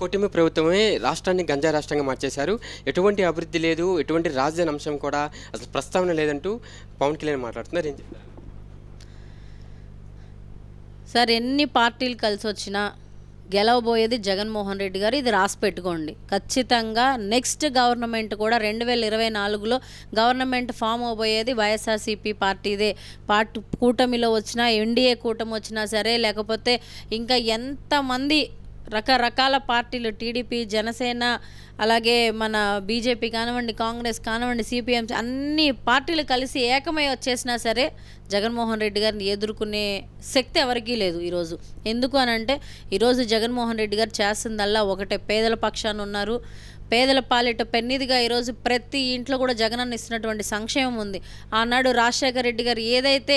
కూటమి ప్రభుత్వమే రాష్ట్రాన్ని గంజా రాష్ట్రంగా మార్చేశారు. ఎటువంటి అభివృద్ధి లేదు ఎటువంటి రాజధాని అంశం కూడా అసలు ప్రస్తావన లేదంటూ పవన్ కళ్యాణ్ మాట్లాడుతున్నారు. ఏం చెప్తారు? సార్ ఎన్ని పార్టీలు కలిసి వచ్చినా గెలవబోయేది జగన్మోహన్ రెడ్డి గారు ఇది రాసి పెట్టుకోండి. ఖచ్చితంగా నెక్స్ట్ గవర్నమెంట్ కూడా రెండు వేల ఇరవై నాలుగులో గవర్నమెంట్ ఫామ్ అవబోయేది వైఎస్ఆర్సీపీ పార్టీదే పార్టీ కూటమిలో వచ్చినా ఎన్డీఏ కూటమి వచ్చినా సరే లేకపోతే ఇంకా ఎంతమంది రకరకాల పార్టీలు టీడీపీ జనసేన అలాగే మన బీజేపీ కానివ్వండి కాంగ్రెస్ కానివ్వండి సిపిఎం అన్ని పార్టీలు కలిసి ఏకమై వచ్చేసినా సరే జగన్మోహన్ రెడ్డి గారిని ఎదుర్కొనే శక్తి ఎవరికీ లేదు ఈరోజు. ఎందుకు అని అంటే ఈరోజు జగన్మోహన్ రెడ్డి గారు చేస్తుందల్లా ఒకటే పేదల పక్షాన ఉన్నారు. పేదల పాలిట పెన్నిదిగా ఈరోజు ప్రతి ఇంట్లో కూడా జగనన్న ఇస్తున్నటువంటి సంక్షేమం ఉంది. ఆనాడు రాజశేఖర రెడ్డి గారు ఏదైతే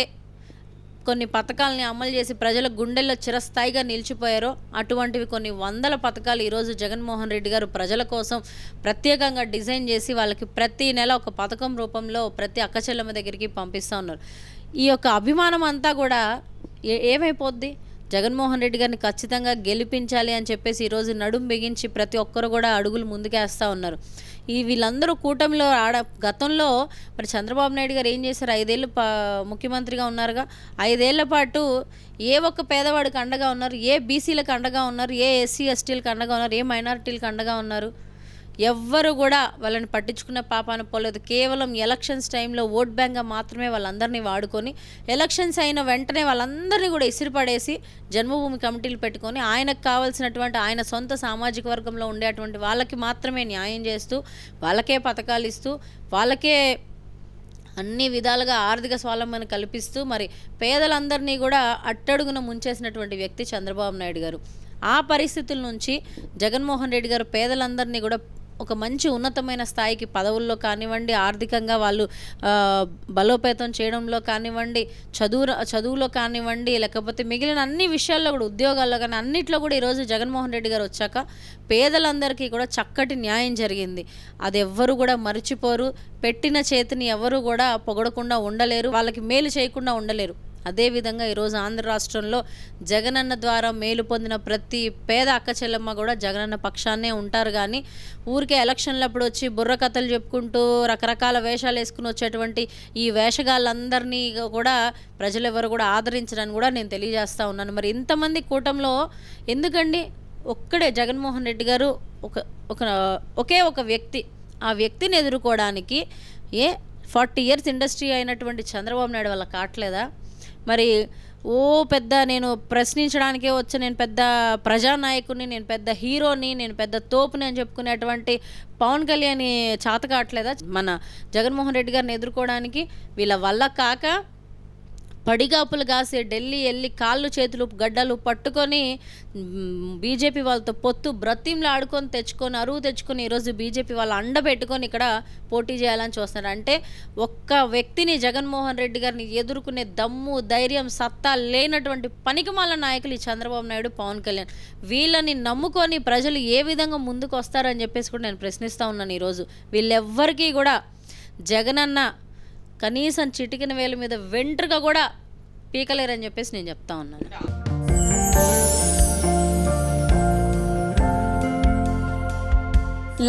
కొన్ని పథకాలని అమలు చేసి ప్రజల గుండెల్లో చిరస్థాయిగా నిలిచిపోయారో అటువంటివి కొన్ని వందల పథకాలు ఈరోజు జగన్మోహన్ రెడ్డి గారు ప్రజల కోసం ప్రత్యేకంగా డిజైన్ చేసి వాళ్ళకి ప్రతి నెల ఒక పథకం రూపంలో ప్రతి అక్కచెల్లమ్మ దగ్గరికి పంపిస్తూ ఉన్నారు. ఈ యొక్క అభిమానం అంతా కూడా ఏ ఏమైపోద్ది? జగన్మోహన్ రెడ్డి గారిని ఖచ్చితంగా గెలిపించాలి అని చెప్పేసి ఈరోజు నడుం బిగించి ప్రతి ఒక్కరు కూడా అడుగులు ముందుకేస్తూ ఉన్నారు. ఈ వీళ్ళందరూ కూటమిలో ఆడ గతంలో మరి చంద్రబాబు నాయుడు గారు ఏం చేశారు? ఐదేళ్ళు పా ముఖ్యమంత్రిగా ఉన్నారుగా. ఐదేళ్ళ పాటు ఏ ఒక్క పేదవాడికి అండగా ఉన్నారు? ఏ బీసీలకు అండగా ఉన్నారు? ఏ ఎస్సీ ఎస్టీలకు అండగా ఉన్నారు? ఏ మైనారిటీలకు అండగా ఉన్నారు? ఎవ్వరు కూడా వాళ్ళని పట్టించుకునే పాపాన పోలేదు. కేవలం ఎలక్షన్స్ టైంలో ఓట్ బ్యాంక్గా మాత్రమే వాళ్ళందరినీ వాడుకొని ఎలక్షన్స్ అయిన వెంటనే వాళ్ళందరినీ కూడా ఇసిరిపడేసి జన్మభూమి కమిటీలు పెట్టుకొని ఆయనకు కావాల్సినటువంటి ఆయన సొంత సామాజిక వర్గంలో ఉండేటువంటి వాళ్ళకి మాత్రమే న్యాయం చేస్తూ వాళ్ళకే పథకాలు ఇస్తూ వాళ్ళకే అన్ని విధాలుగా ఆర్థిక స్వాలంబన కల్పిస్తూ మరి పేదలందరినీ కూడా అట్టడుగున ముంచేసినటువంటి వ్యక్తి చంద్రబాబు నాయుడు గారు. ఆ పరిస్థితుల నుంచి జగన్మోహన్ రెడ్డి గారు పేదలందరినీ కూడా ఒక మంచి ఉన్నతమైన స్థాయికి పదవుల్లో కానివ్వండి ఆర్థికంగా వాళ్ళు బలోపేతం చేయడంలో కానివ్వండి చదువు చదువులో కానివ్వండి లేకపోతే మిగిలిన అన్ని విషయాల్లో కూడా ఉద్యోగాల్లో కానీ అన్నిట్లో కూడా ఈరోజు జగన్మోహన్ రెడ్డి గారు వచ్చాక పేదలందరికీ కూడా చక్కటి న్యాయం జరిగింది. అది ఎవ్వరు కూడా మర్చిపోరు. పెట్టిన చేతిని ఎవరు కూడా పొగడకుండా ఉండలేరు. వాళ్ళకి మేలు చేయకుండా ఉండలేరు. అదేవిధంగా ఈరోజు ఆంధ్ర రాష్ట్రంలో జగనన్న ద్వారా మేలు పొందిన ప్రతి పేద అక్క చెల్లెమ్మ కూడా జగనన్న పక్షాన్నే ఉంటారు. కానీ ఊరికే ఎలక్షన్లప్పుడు వచ్చి బుర్ర కథలు చెప్పుకుంటూ రకరకాల వేషాలు వేసుకుని వచ్చేటువంటి ఈ వేషగాళ్ళందరినీ కూడా ప్రజలెవరు కూడా ఆదరించరని కూడా నేను తెలియజేస్తా ఉన్నాను. మరి ఇంతమంది కూటంలో ఎందుకండి ఒక్కడే జగన్మోహన్ రెడ్డి గారు ఒక ఒక ఒకే ఒక వ్యక్తి ఆ వ్యక్తిని ఎదుర్కోవడానికి ఏ ఫార్టీ ఇయర్స్ ఇండస్ట్రీ అయినటువంటి చంద్రబాబు నాయుడు వల్ల కావట్లేదా? మరి ఓ పెద్ద నేను ప్రశ్నించడానికే వచ్చి నేను పెద్ద ప్రజానాయకుని నేను పెద్ద హీరోని నేను పెద్ద తోపుని అని చెప్పుకునేటువంటి పవన్ కళ్యాణ్ చాత కావట్లేదా? మన జగన్మోహన్ రెడ్డి గారిని ఎదుర్కోవడానికి వీళ్ళ వల్ల కాక పడిగాపులు కాసి ఢిల్లీ వెళ్ళి కాళ్ళు చేతులు గడ్డలు పట్టుకొని బీజేపీ వాళ్ళతో పొత్తు బ్రతింలు ఆడుకొని తెచ్చుకొని అరువు తెచ్చుకొని ఈరోజు బీజేపీ వాళ్ళు అండబెట్టుకొని ఇక్కడ పోటీ చేయాలని చూస్తున్నారు. అంటే ఒక్క వ్యక్తిని జగన్మోహన్ రెడ్డి గారిని ఎదుర్కొనే దమ్ము ధైర్యం సత్తా లేనటువంటి పనికిమాల నాయకులు ఈ చంద్రబాబు నాయుడు పవన్ కళ్యాణ్. వీళ్ళని నమ్ముకొని ప్రజలు ఏ విధంగా ముందుకు వస్తారని చెప్పేసి కూడా నేను ప్రశ్నిస్తూ ఉన్నాను ఈరోజు. వీళ్ళెవ్వరికీ కూడా జగనన్న కనీసం చిటికిన వేల మీద వెంట్రుగా కూడా పీకలేరని చెప్పేసి నేను చెప్తా ఉన్నాను.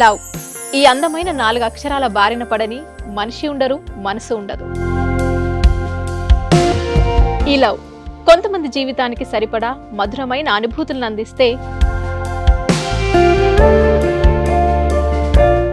లవ్. ఈ అందమైన నాలుగు అక్షరాల బారిన పడని మనిషి ఉండరు మనసు ఉండదు. ఈ లవ్ కొంతమంది జీవితానికి సరిపడా మధురమైన అనుభూతులను అందిస్తే